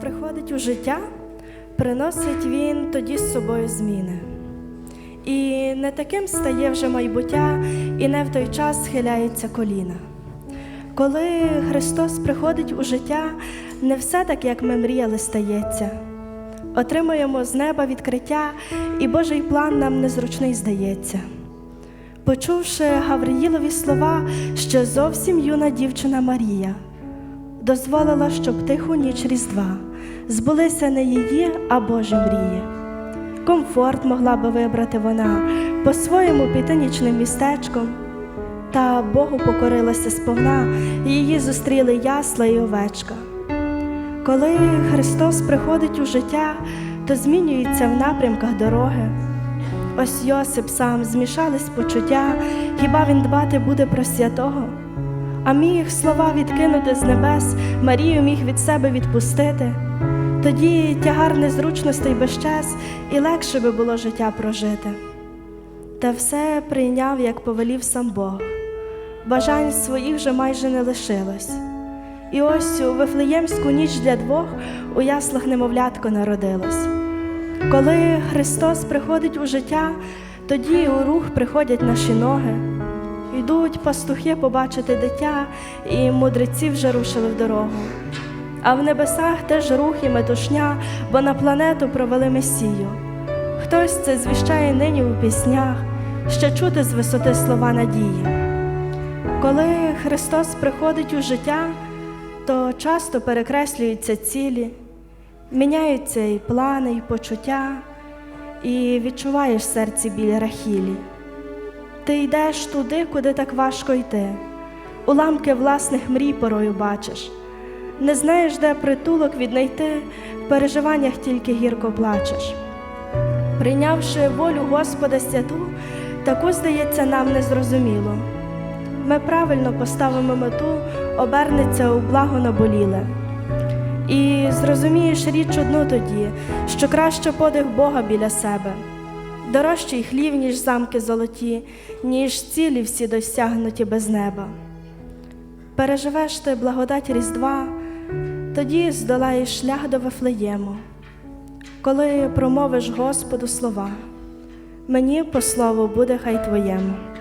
приходить у життя, приносить він тоді з собою зміни. І не таким стає вже майбуття, і не в той час схиляється коліна. Коли Христос приходить у життя, не все так, як ми мріяли, стається. Отримуємо з неба відкриття, і Божий план нам незручний здається. Почувши Гавриїлові слова, ще зовсім юна дівчина Марія дозволила, щоб тиху ніч Різдва збулися не її, а Божі мрії. Комфорт могла би вибрати вона, по-своєму піти нічним містечком. Та Богу покорилася сповна, її зустріли ясла і овечка. Коли Христос приходить у життя, то змінюється в напрямках дороги. Ось Йосип сам змішались почуття, хіба він дбати буде про святого? А міг слова відкинути з небес, Марію міг від себе відпустити. Тоді тягар незручностей безчес, і легше би було життя прожити. Та все прийняв, як повелів сам Бог. Бажань своїх вже майже не лишилось. І ось у Вифлеємську ніч для двох у яслах немовлятко народилось. Коли Христос приходить у життя, тоді у рух приходять наші ноги. Йдуть пастухи побачити дитя, і мудреці вже рушили в дорогу. А в небесах теж рух і метушня, бо на планету провели Месію. Хтось це звіщає нині у піснях, ще чути з висоти слова надії. Коли Христос приходить у життя, то часто перекреслюються цілі, міняються і плани, і почуття, і відчуваєш в серці біль Рахілі. Ти йдеш туди, куди так важко йти, уламки власних мрій порою бачиш, не знаєш, де притулок віднайти, в переживаннях тільки гірко плачеш. Прийнявши волю Господа святу, таку здається нам незрозуміло. Ми правильно поставимо мету, обернеться у благо наболіле. І зрозумієш річ одну тоді, що краще подих Бога біля себе, дорожчий хлів, ніж замки золоті, ніж цілі всі досягнуті без неба. Переживеш ти благодать Різдва, тоді здолаєш шлях до Вифлеєму, коли промовиш Господу слова, мені по слову буде хай твоєму.